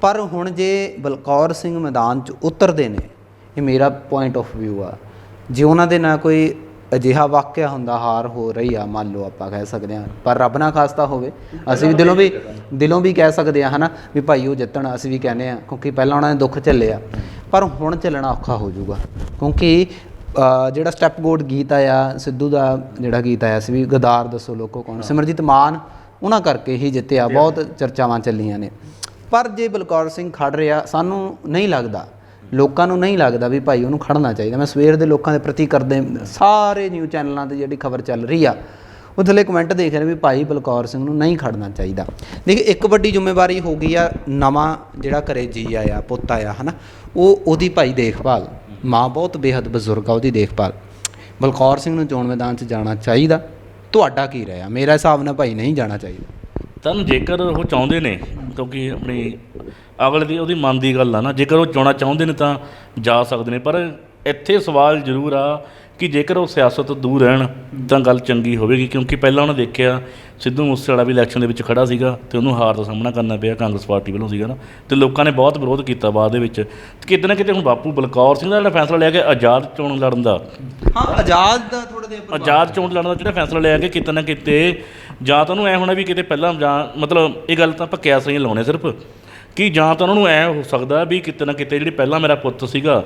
ਪਰ ਹੁਣ ਜੇ ਬਲਕੌਰ ਸਿੰਘ ਮੈਦਾਨ 'ਚ ਉਤਰਦੇ ਨੇ, ਇਹ ਮੇਰਾ ਪੁਆਇੰਟ ਆਫ View ਆ। ਜੇ ਉਹਨਾਂ ਦੇ ਨਾਲ ਕੋਈ ਅਜਿਹਾ ਵਾਕਿਆ ਹੁੰਦਾ ਹਾਰ ਹੋ ਰਹੀ ਆ ਮੰਨ ਲਓ ਆਪਾਂ ਕਹਿ ਸਕਦੇ ਹਾਂ। ਪਰ ਰੱਬ ਨਾ ਖਾਸਤਾ ਹੋਵੇ। ਅਸੀਂ ਵੀ ਦਿਲੋਂ ਵੀ ਦਿਲੋਂ ਵੀ ਕਹਿ ਸਕਦੇ ਆ ਹਨਾ ਵੀ ਭਾਈ ਉਹ ਜਿੱਤਣ ਅਸੀਂ ਵੀ ਕਹਿੰਦੇ ਆ ਕਿਉਂਕਿ ਪਹਿਲਾਂ ਉਹਨਾਂ ਨੇ ਦੁੱਖ ਝੱਲੇ ਆ ਪਰ ਹੁਣ ਚੱਲਣਾ ਔਖਾ ਹੋ ਜਾਊਗਾ। ਕਿਉਂਕਿ ਜਿਹੜਾ ਸਟੈਪ ਗੋਡ ਗੀਤ ਆਇਆ ਸਿੱਧੂ ਦਾ ਜਿਹੜਾ ਗੀਤ ਆਇਆ ਸੀ ਵੀ ਗਦਾਰ ਦੱਸੋ ਲੋਕੋ ਕੌਣ? ਸਿਮਰਜੀਤ ਮਾਨ ਉਹਨਾਂ ਕਰਕੇ ਹੀ ਜਿੱਤਿਆ। ਬਹੁਤ ਚਰਚਾਵਾਂ ਚੱਲੀਆਂ ਨੇ। ਪਰ ਜੇ ਬਲਕੌਰ ਸਿੰਘ ਖੜ ਰਿਹਾ ਸਾਨੂੰ ਨਹੀਂ ਲੱਗਦਾ ਲੋਕਾਂ ਨੂੰ ਨਹੀਂ ਲੱਗਦਾ ਵੀ ਭਾਈ ਉਹਨੂੰ ਖੜਨਾ ਚਾਹੀਦਾ। ਮੈਂ ਸਵੇਰ ਦੇ ਲੋਕਾਂ ਦੇ ਪ੍ਰਤੀ ਕਰਦੇ ਸਾਰੇ ਨਿਊਜ਼ ਚੈਨਲਾਂ ਤੇ ਜਿਹੜੀ ਖਬਰ ਚੱਲ ਰਹੀ ਆ, ਉਹ ਥੱਲੇ ਕਮੈਂਟ ਦੇਖ ਰਹੇ ਵੀ ਭਾਈ ਬਲਕੌਰ ਸਿੰਘ ਨੂੰ ਨਹੀਂ ਖੜਨਾ ਚਾਹੀਦਾ। ਦੇਖੀ, ਇੱਕ ਵੱਡੀ ਜ਼ਿੰਮੇਵਾਰੀ ਹੋ ਗਈ ਆ ਨਵਾਂ ਜਿਹੜਾ ਘਰੇ ਜੀ ਆਇਆ, ਪੁੱਤ ਆਇਆ, ਹਨਾ, ਉਹ ਉਹਦੀ ਭਾਈ ਦੇਖਭਾਲ, ਮਾਂ ਬਹੁਤ ਬੇਹੱਦ ਬਜ਼ੁਰਗ ਆ ਉਹਦੀ ਦੇਖਭਾਲ। ਬਲਕੌਰ ਸਿੰਘ ਨੂੰ ਚੋਣ ਮੈਦਾਨ 'ਚ ਜਾਣਾ ਚਾਹੀਦਾ। ਤੁਹਾਡਾ ਕੀ ਰਾਇ ਆ? ਮੇਰਾ ਹਿਸਾਬ ਨਾਲ ਭਾਈ ਨਹੀਂ ਜਾਣਾ ਚਾਹੀਦਾ। ਤਾਂ ਜੇਕਰ ਉਹ ਚਾਹੁੰਦੇ ਨੇ ਕਿਉਂਕਿ ਆਪਣੀ ਅਗਲੇ ਦੀ ਉਹਦੀ ਮਨ ਦੀ ਗੱਲ ਆ ਨਾ, ਜੇਕਰ ਉਹ ਚਾਉਣਾ ਚਾਹੁੰਦੇ ਨੇ ਤਾਂ ਜਾ ਸਕਦੇ ਨੇ, ਪਰ ਇੱਥੇ ਸਵਾਲ ਜ਼ਰੂਰ ਆ ਕਿ ਜੇਕਰ ਉਹ ਸਿਆਸਤ ਤੋਂ ਦੂਰ ਰਹਿਣ ਤਾਂ ਗੱਲ ਚੰਗੀ ਹੋਵੇਗੀ, ਕਿਉਂਕਿ ਪਹਿਲਾਂ ਉਹਨੇ ਦੇਖਿਆ ਸਿੱਧੂ ਮੂਸੇਵਾਲਾ ਵੀ ਇਲੈਕਸ਼ਨ ਦੇ ਵਿੱਚ ਖੜਾ ਸੀਗਾ ਤੇ ਉਹਨੂੰ ਹਾਰ ਦਾ ਸਾਹਮਣਾ ਕਰਨਾ ਪਿਆ ਕਾਂਗਰਸ ਪਾਰਟੀ ਵੱਲੋਂ ਸੀਗਾ ਨਾ, ਤੇ ਲੋਕਾਂ ਨੇ ਬਹੁਤ ਵਿਰੋਧ ਕੀਤਾ ਬਾਅਦ ਦੇ ਵਿੱਚ। ਤੇ ਕਿਤੇ ਨਾ ਕਿਤੇ ਹੁਣ ਬਾਪੂ ਬਲਕੌਰ ਸਿੰਘ ਦਾ ਜਿਹੜਾ ਫੈਸਲਾ ਲਿਆ ਕਿ ਆਜ਼ਾਦ ਚੋਣ ਲੜਨ ਦਾ। ਹਾਂ, ਆਜ਼ਾਦ ਦਾ ਥੋੜਾ ਜਿਹਾ ਆਜ਼ਾਦ ਚੋਣ ਲੜਨ ਦਾ ਜਿਹੜਾ ਫੈਸਲਾ ਲਿਆ ਕਿ ਕਿਤੇ ਨਾ ਕਿਤੇ ਜਾਂ ਤਾਂ ਉਹਨੂੰ ਐ ਹੋਣਾ ਵੀ ਕਿਤੇ ਪਹਿਲਾਂ ਜਾਂ ਮਤਲਬ ਇਹ ਗੱਲ ਤਾਂ ਆਪਾਂ ਸਹੀ ਲਾਉਣੇ ਸਿਰਫ, ਕਿ ਜਾਂ ਤਾਂ ਉਹਨਾਂ ਨੂੰ ਐ ਹੋ ਸਕਦਾ ਵੀ ਕਿਤੇ ਨਾ ਕਿਤੇ ਜਿਹੜੀ ਪਹਿਲਾਂ ਮੇਰਾ ਪੁੱਤ ਸੀਗਾ,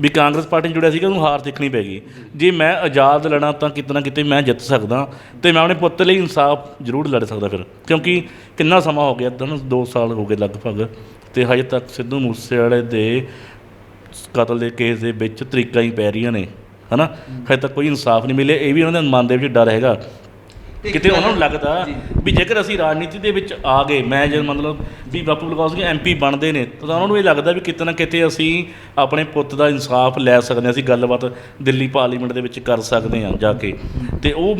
ਵੀ ਕਾਂਗਰਸ ਪਾਰਟੀ ਨਾਲ ਜੁੜਿਆ ਸੀਗਾ, ਉਹਨੂੰ ਹਾਰ ਦੇਖਣੀ ਗਈ। ਜੇ ਮੈਂ ਆਜ਼ਾਦ ਲੜਾਂ ਤਾਂ ਕਿਤੇ ਨਾ ਕਿਤੇ ਮੈਂ ਜਿੱਤ ਸਕਦਾ ਤੇ ਮੈਂ ਆਪਣੇ ਪੁੱਤ ਲਈ ਇਨਸਾਫ ਜ਼ਰੂਰ ਲੜ ਸਕਦਾ ਫਿਰ। ਕਿਉਂਕਿ ਕਿੰਨਾ ਸਮਾਂ ਹੋ ਗਿਆ ਤਾਂ 2 ਸਾਲ ਹੋ ਗਏ ਲਗਭਗ ਤੇ ਹਜੇ ਤੱਕ ਸਿੱਧੂ ਮੂਸੇਵਾਲੇ ਦੇ ਕਤਲ ਦੇ ਕੇਸ ਦੇ ਵਿੱਚ ਤਰੀਕਾਂ ਹੀ ਪੈ ਰਹੀਆਂ ਨੇ। ਹਨਾ? ਹਜੇ ਤੱਕ ਕੋਈ ਇਨਸਾਫ ਨਹੀਂ ਮਿਲਿਆ ਇਹ ਵੀ ਉਹਨਾਂ ਦੇ ਮਨ ਦੇ ਵਿੱਚ ਡਰ ਹੈਗਾ। ਕਿਤੇ ਉਹਨਾਂ ਨੂੰ ਲੱਗਦਾ ਵੀ ਜੇਕਰ ਅਸੀਂ ਰਾਜਨੀਤੀ ਦੇ ਵਿੱਚ ਆ ਗਏ ਮੈਂ ਜੇ ਮਤਲਬ ਵੀ ਬਾਪੂ ਬਲਕੌਰ ਸਿੰਘ ਐਮਪੀ ਬਣਦੇ ਨੇ ਤਾਂ ਉਹਨਾਂ ਨੂੰ ਇਹ ਲੱਗਦਾ ਵੀ ਕਿਤੇ ਨਾ ਕਿਤੇ ਅਸੀਂ ਆਪਣੇ ਪੁੱਤ ਦਾ ਇਨਸਾਫ ਲੈ ਸਕਦੇ ਹਾਂ ਅਸੀਂ ਗੱਲਬਾਤ ਦਿੱਲੀ ਪਾਰਲੀਮੈਂਟ ਦੇ ਵਿੱਚ ਕਰ ਸਕਦੇ ਹਾਂ ਜਾ ਕੇ। ਤੇ ਉਹ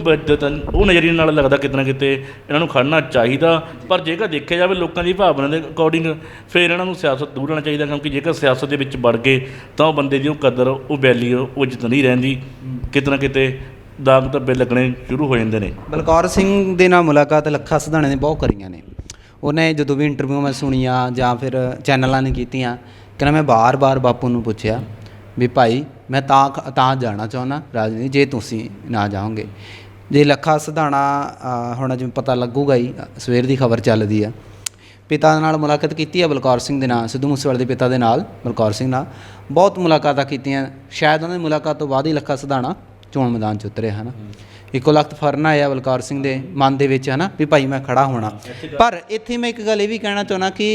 ਉਹ ਨਜ਼ਰੀਏ ਨਾਲ ਲੱਗਦਾ ਕਿਤੇ ਨਾ ਕਿਤੇ ਇਹਨਾਂ ਨੂੰ ਖੜਨਾ ਚਾਹੀਦਾ। ਪਰ ਜੇਕਰ ਦੇਖਿਆ ਜਾਵੇ ਲੋਕਾਂ ਦੀ ਭਾਵਨਾ ਦੇ ਅਕੋਰਡਿੰਗ ਫਿਰ ਇਹਨਾਂ ਨੂੰ ਸਿਆਸਤ ਦੂਰ ਰਹਿਣਾ ਚਾਹੀਦਾ ਕਿਉਂਕਿ ਜੇਕਰ ਸਿਆਸਤ ਦੇ ਵਿੱਚ ਵੜ ਗਏ ਤਾਂ ਉਹ ਬੰਦੇ ਦੀ ਉਹ ਕਦਰ ਉਹ ਵੈਲਿਊ ਉਹ ਇੱਜ਼ਤ ਨਹੀਂ ਰਹਿੰਦੀ। ਕਿਤੇ ਨਾ ਕਿਤੇ ਦਾਗ ਧੱਬੇ ਲੱਗਣੇ ਸ਼ੁਰੂ ਹੋ ਜਾਂਦੇ ਨੇ। ਬਲਕੌਰ ਸਿੰਘ ਦੇ ਨਾਲ ਮੁਲਾਕਾਤ ਲੱਖਾ ਸਿਧਾਣੇ ਨੇ ਬਹੁਤ ਕਰੀਆਂ ਨੇ। ਉਹਨੇ ਜਦੋਂ ਵੀ ਇੰਟਰਵਿਊ ਮੈਂ ਸੁਣੀਆਂ ਜਾਂ ਫਿਰ ਚੈਨਲਾਂ ਨੇ ਕੀਤੀਆਂ, ਕਹਿੰਦਾ ਮੈਂ ਬਾਰ-ਬਾਰ ਬਾਪੂ ਨੂੰ ਪੁੱਛਿਆ ਵੀ ਭਾਈ ਮੈਂ ਤਾਂ ਤਾਂ ਜਾਣਾ ਚਾਹੁੰਦਾ ਰਾਜਨੀਤੀ, ਜੇ ਤੁਸੀਂ ਨਾ ਜਾਓਗੇ। ਜੇ ਲੱਖਾ ਸਿਧਾਣਾ ਹੁਣ ਜਿਵੇਂ ਪਤਾ ਲੱਗੂਗਾ ਹੀ, ਸਵੇਰ ਦੀ ਖਬਰ ਚੱਲਦੀ ਆ। ਪਿਤਾ ਨਾਲ ਮੁਲਾਕਾਤ ਕੀਤੀ ਹੈ ਬਲਕੌਰ ਸਿੰਘ ਦੇ ਨਾਲ, ਸਿੱਧੂ ਮੂਸੇਵਾਲੇ ਦੇ ਪਿਤਾ ਦੇ ਨਾਲ, ਬਲਕੌਰ ਸਿੰਘ ਨਾਲ। ਬਹੁਤ ਮੁਲਾਕਾਤਾਂ ਕੀਤੀਆਂ। ਸ਼ਾਇਦ ਉਹਨਾਂ ਦੀ ਮੁਲਾਕਾਤ ਤੋਂ ਬਾਅਦ ਹੀ ਲੱਖਾ ਸਿਧਾਣਾ ਚੋਣ ਮੈਦਾਨ 'ਚ ਉਤਰੇ ਹਨ? ਇੱਕੋ ਲਖਤ ਫਰਨਾ ਆਇਆ ਬਲਕੌਰ ਸਿੰਘ ਦੇ ਮਨ ਦੇ ਵਿੱਚ ਹਨਾ ਵੀ ਭਾਈ ਮੈਂ ਖੜਾ ਹੋਣਾ। ਪਰ ਇੱਥੇ ਮੈਂ ਇੱਕ ਗੱਲ ਇਹ ਵੀ ਕਹਿਣਾ ਚਾਹੁੰਦਾ ਕਿ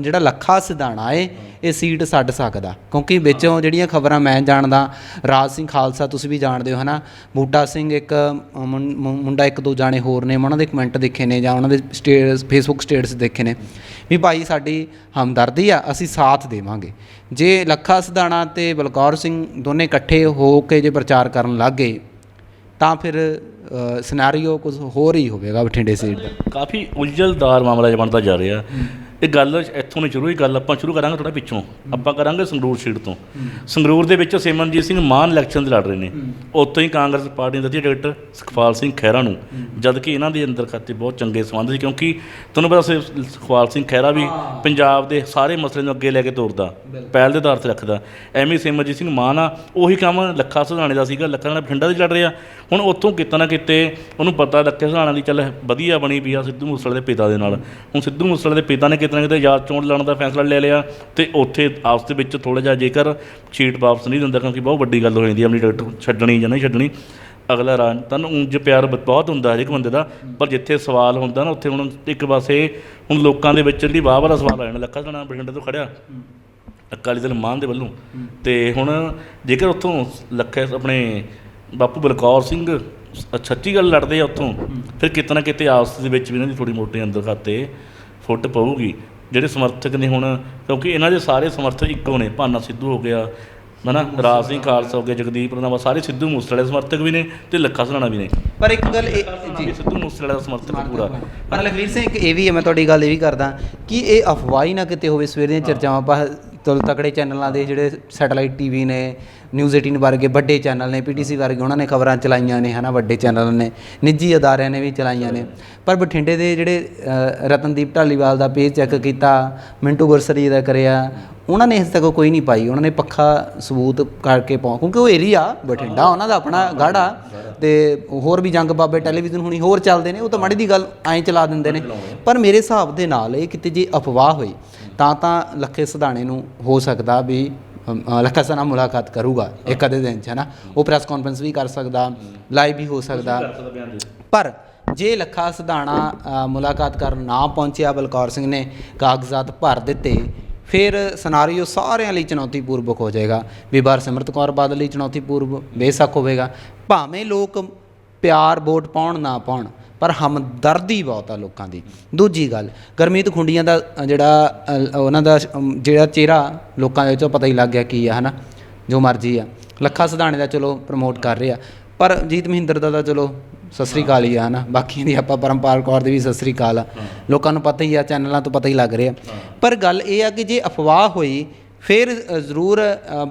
ਜਿਹੜਾ ਲੱਖਾ ਸਿਧਾਣਾ ਏ ਇਹ ਸੀਟ ਛੱਡ ਸਕਦਾ। ਕਿਉਂਕਿ ਵਿੱਚੋਂ ਜਿਹੜੀਆਂ ਖਬਰਾਂ ਮੈਂ ਜਾਣਦਾ ਰਾਜ ਸਿੰਘ ਖਾਲਸਾ ਤੁਸੀਂ ਵੀ ਜਾਣਦੇ ਹੋ ਹਨਾ ਬੂਟਾ ਸਿੰਘ ਇੱਕ ਮੁੰਡਾ ਇੱਕ ਦੋ ਜਾਣੇ ਹੋਰ ਨੇ ਉਹਨਾਂ ਦੇ ਕਮੈਂਟ ਦੇਖੇ ਨੇ ਜਾਂ ਉਹਨਾਂ ਦੇ ਸਟੇਟਸ ਫੇਸਬੁੱਕ ਸਟੇਟਸ ਦੇਖੇ ਨੇ ਵੀ ਭਾਈ ਸਾਡੀ ਹਮਦਰਦੀ ਆ ਅਸੀਂ ਸਾਥ ਦੇਵਾਂਗੇ। ਜੇ ਲੱਖਾ ਸਿਧਾਣਾ ਤੇ ਬਲਕੌਰ ਸਿੰਘ ਦੋਨੇ ਇਕੱਠੇ ਹੋ ਕੇ ਜੇ ਪ੍ਰਚਾਰ ਕਰਨ ਲੱਗ ਤਾਂ ਫਿਰ ਸਿਨੈਰੀਓ ਕੁਝ ਹੋਰ ਹੀ ਹੋਵੇਗਾ ਬਠਿੰਡੇ ਸੀਟ ਦਾ। ਕਾਫੀ ਉਲਝਲਦਾਰ ਮਾਮਲਾ ਜਿਹਾ ਬਣਦਾ ਜਾ ਰਿਹਾ। ਇਹ ਗੱਲ ਇੱਥੋਂ ਨਹੀਂ ਸ਼ੁਰੂ ਹੀ ਗੱਲ ਆਪਾਂ ਸ਼ੁਰੂ ਕਰਾਂਗੇ ਥੋੜਾ ਪਿੱਛੋਂ। ਆਪਾਂ ਕਰਾਂਗੇ ਸੰਗਰੂਰ ਸੀਟ ਤੋਂ। ਸੰਗਰੂਰ ਦੇ ਵਿੱਚ ਸਿਮਰਨਜੀਤ ਸਿੰਘ ਮਾਨ ਇਲੈਕਸ਼ਨ ਦੇ ਲੜ ਰਹੇ ਨੇ। ਉੱਥੋਂ ਹੀ ਕਾਂਗਰਸ ਪਾਰਟੀ ਨੇ ਦਿੱਤੀ ਟਿਕਟ ਸੁਖਪਾਲ ਸਿੰਘ ਖਹਿਰਾ ਨੂੰ। ਜਦ ਕਿ ਇਹਨਾਂ ਦੇ ਅੰਦਰ ਖਾਤੇ ਬਹੁਤ ਚੰਗੇ ਸੰਬੰਧ ਸੀ ਕਿਉਂਕਿ ਤੁਹਾਨੂੰ ਪਤਾ ਸੁਖਪਾਲ ਸਿੰਘ ਖਹਿਰਾ ਵੀ ਪੰਜਾਬ ਦੇ ਸਾਰੇ ਮਸਲੇ ਨੂੰ ਅੱਗੇ ਲੈ ਕੇ ਤੋਰਦਾ ਪਹਿਲ ਦੇ ਆਧਾਰ ਤੇ ਰੱਖਦਾ। ਐਵੇਂ ਸਿਮਰਜੀਤ ਸਿੰਘ ਮਾਨ ਆ ਉਹੀ ਕੰਮ ਲੱਖਾ ਸੁਧਾਣੇ ਦਾ ਸੀਗਾ ਲੱਖਾ ਨਾਲ ਬਠਿੰਡਾ ਦੇ ਲੜ ਰਿਹਾ ਹੁਣ ਉੱਥੋਂ ਕਿਤੇ ਨਾ ਕਿਤੇ ਉਹਨੂੰ ਪਤਾ ਲੱਖੇ ਸੁਧਾਣਾ ਦੀ ਚੱਲ ਵਧੀਆ ਬਣੀ ਵੀ ਆ ਸਿੱਧੂ ਮੂਸੇਵਾਲੇ ਦੇ ਪਿਤਾ ਦੇ ਨਾਲ। ਹੁਣ ਸਿੱਧੂ ਮੂਸੇਵਾਲੇ ਦੇ ਪਿਤਾ ਨੇ ਕਿਤੇ ਨਾ ਕਿਤੇ ਯਾਦ ਚੋਣ ਲੜਨ ਦਾ ਫੈਸਲਾ ਲੈ ਲਿਆ ਤੇ ਉੱਥੇ ਆਪਸ ਦੇ ਵਿੱਚ ਥੋੜਾ ਜਿਹਾ ਜੇਕਰ ਸੀਟ ਵਾਪਸ ਨਹੀਂ ਦਿੰਦਾ ਕਿਉਂਕਿ ਬਹੁਤ ਵੱਡੀ ਗੱਲ ਹੋ ਜਾਂਦੀ ਹੈ ਆਪਣੀ ਟਿਕਟ ਛੱਡਣੀ ਜਾਂ ਨਹੀਂ ਛੱਡਣੀ। ਅਗਲਾ ਰਾਜ, ਤੁਹਾਨੂੰ ਉਂਝ ਪਿਆਰ ਬਹੁਤ ਹੁੰਦਾ ਹਰ ਇੱਕ ਬੰਦੇ ਦਾ, ਪਰ ਜਿੱਥੇ ਸਵਾਲ ਹੁੰਦਾ ਨਾ ਉੱਥੇ ਹੁਣ ਇੱਕ ਪਾਸੇ ਹੁਣ ਲੋਕਾਂ ਦੇ ਵਿੱਚ ਜਿਹੜੀ ਵਾਹ ਵਾਲਾ ਸਵਾਲ ਆ ਜਾਣਾ ਲੱਖਾ ਸਣਾ ਬਠਿੰਡੇ ਤੋਂ ਖੜਿਆ, ਅਕਾਲੀ ਦਲ ਮਾਨ ਦੇ ਵੱਲੋਂ। ਤੇ ਹੁਣ ਜੇਕਰ ਉੱਥੋਂ ਲੱਖੇ ਆਪਣੇ ਬਾਪੂ ਬਲਕੌਰ ਸਿੰਘ ਸ- ਸੱਚੀ ਗੱਲ ਲੜਦੇ ਆ ਉੱਥੋਂ, ਫਿਰ ਕਿਤੇ ਨਾ ਕਿਤੇ ਆਪਸ ਦੇ ਵਿੱਚ ਵੀ ਇਹਨਾਂ ਦੀ ਥੋੜੀ ਮੋਟੀ ਅੰਦਰ ਖਾਤੇ ਫੁੱਟ ਪਊਗੀ। ਜਿਹੜੇ ਸਮਰਥਕ ਨੇ ਹੁਣ ਕਿਉਂਕਿ ਇਹਨਾਂ ਦੇ ਸਾਰੇ ਸਮਰਥਕ ਇੱਕੋ ਨੇ ਭਾਨਾ ਸਿੱਧੂ ਹੋ ਗਿਆ ਹਨਾ? ਰਾਜ ਸਿੰਘ ਖਾਲਸਾ ਹੋ ਗਿਆ ਜਗਦੀਪ ਰੰਧਾਵਾ ਸਾਰੇ ਸਿੱਧੂ ਮੂਸੇਵਾਲੇ ਸਮਰਥਕ ਵੀ ਨੇ ਤੇ ਲੱਖਾ ਸਰਾਣਾ ਵੀ ਨੇ। ਪਰ ਇੱਕ ਗੱਲ ਇਹ ਜੀ ਸਿੱਧੂ ਮੂਸੇਵਾਲੇ ਦਾ ਸਮਰਥਕ ਪੂਰਾ। ਪਰ ਲਖਵੀਰ ਸਿੰਘ ਇੱਕ ਇਹ ਵੀ ਹੈ ਮੈਂ ਤੁਹਾਡੀ ਗੱਲ ਇਹ ਵੀ ਕਰਦਾ ਕਿ ਇਹ ਅਫਵਾਹ ਹੀ ਨਾ ਕਿਤੇ ਹੋਵੇ ਸਵੇਰ ਦੀਆਂ ਚਰਚਾਵਾਂ ਤਕੜੇ ਚੈਨਲਾਂ ਦੇ ਜਿਹੜੇ ਸੈਟੇਲਾਈਟ ਟੀਵੀ ਨੇ ਨਿਊਜ਼ 18 ਵਰਗੇ ਵੱਡੇ ਚੈਨਲ ਨੇ ਪੀਟੀਸੀ ਵਰਗੇ ਉਹਨਾਂ ਨੇ ਖਬਰਾਂ ਚਲਾਈਆਂ ਨੇ ਹਨਾ ਵੱਡੇ ਚੈਨਲ ਨੇ ਨਿੱਜੀ ਅਦਾਰਿਆਂ ਨੇ ਵੀ ਚਲਾਈਆਂ ਨੇ। ਪਰ ਬਠਿੰਡੇ ਦੇ ਜਿਹੜੇ ਰਤਨਦੀਪ ਢਾਲੀਵਾਲ ਦਾ ਪੇਜ ਚੈੱਕ ਕੀਤਾ ਮਿੰਟੂ ਗੁਰਸਰੀ ਦਾ ਕਰਿਆ ਉਹਨਾਂ ਨੇ ਹਜੇ ਤੱਕ ਕੋਈ ਨਹੀਂ ਪਾਈ। ਉਹਨਾਂ ਨੇ ਪੱਖਾ ਸਬੂਤ ਕਰਕੇ ਪਾਉ ਕਿਉਂਕਿ ਉਹ ਏਰੀਆ ਬਠਿੰਡਾ ਉਹਨਾਂ ਦਾ ਆਪਣਾ ਗਾੜਾ ਤੇ ਹੋਰ ਵੀ ਜੰਗ ਬਾਬੇ ਟੈਲੀਵਿਜ਼ਨ ਹੁਣੀ ਹੋਰ ਚੱਲਦੇ ਨੇ ਉਹ ਤਾਂ ਮਾੜੀ ਦੀ ਗੱਲ ਐਂ ਚਲਾ ਦਿੰਦੇ ਨੇ। ਪਰ ਮੇਰੇ ਹਿਸਾਬ ਦੇ ਨਾਲ ਇਹ ਕਿਤੇ ਜੇ ਅਫਵਾਹ ਹੋਈ ਤਾਂ ਤਾਂ ਲੱਖੇ ਸਿਧਾਣੇ ਨੂੰ ਹੋ ਸਕਦਾ ਵੀ ਲੱਖਾ ਸਨਾ ਮੁਲਾਕਾਤ ਕਰੂਗਾ ਇੱਕ ਅੱਧੇ ਦਿਨ ਚ ਹੈ ਨਾ? ਉਹ ਪ੍ਰੈਸ ਕਾਨਫਰੰਸ ਵੀ ਕਰ ਸਕਦਾ ਲਾਈਵ ਵੀ ਹੋ ਸਕਦਾ। ਪਰ ਜੇ ਲੱਖਾ ਸਿਧਾਣਾ ਮੁਲਾਕਾਤ ਕਰਨ ਨਾ ਪਹੁੰਚਿਆ ਬਲਕੌਰ ਸਿੰਘ ਨੇ ਕਾਗਜ਼ਾਤ ਭਰ ਦਿੱਤੇ ਫਿਰ ਸਿਨਾਰੀਓ ਸਾਰਿਆਂ ਲਈ ਚੁਣੌਤੀਪੂਰਵਕ ਹੋ ਜਾਏਗਾ। ਬੀਬਰ ਸਿਮਰਤ ਕੌਰ ਬਾਦਲ ਲਈ ਚੁਣੌਤੀਪੂਰਵ ਬੇਸ਼ੱਕ ਹੋਵੇਗਾ। ਭਾਵੇਂ ਲੋਕ ਪਿਆਰ ਵੋਟ ਪਾਉਣ ਨਾ ਪਾਉਣ ਪਰ ਹਮਦਰਦੀ ਬਹੁਤ ਆ ਲੋਕਾਂ ਦੀ। ਦੂਜੀ ਗੱਲ ਗਰਮੀਤ ਖੁੰਡੀਆਂ ਦਾ ਜਿਹੜਾ ਉਹਨਾਂ ਦਾ ਜਿਹੜਾ ਚਿਹਰਾ ਲੋਕਾਂ ਦੇ ਵਿੱਚੋਂ ਪਤਾ ਹੀ ਲੱਗ ਗਿਆ ਕੀ ਆ ਹਨਾ? ਜੋ ਮਰਜ਼ੀ ਆ। ਲੱਖਾ ਸਿਧਾਣੇ ਦਾ ਚਲੋ ਪ੍ਰਮੋਟ ਕਰ ਰਹੇ। ਆ ਪਰ ਜੀਤ ਮਹਿੰਦਰ ਦਾ ਤਾਂ ਚਲੋ ਸਤਿ ਸ੍ਰੀ ਅਕਾਲ ਹੀ ਆ ਹਨਾ? ਬਾਕੀ ਦੀ ਆਪਾਂ ਪਰਮਪਾਲ ਕੌਰ ਦੀ ਵੀ ਸਤਿ ਸ੍ਰੀ ਅਕਾਲ ਆ। ਲੋਕਾਂ ਨੂੰ ਪਤਾ ਹੀ ਆ ਚੈਨਲਾਂ ਤੋਂ ਪਤਾ ਹੀ ਲੱਗ ਰਿਹਾ। ਪਰ ਗੱਲ ਇਹ ਆ ਕਿ ਜੇ ਅਫਵਾਹ ਹੋਈ ਫਿਰ ਜ਼ਰੂਰ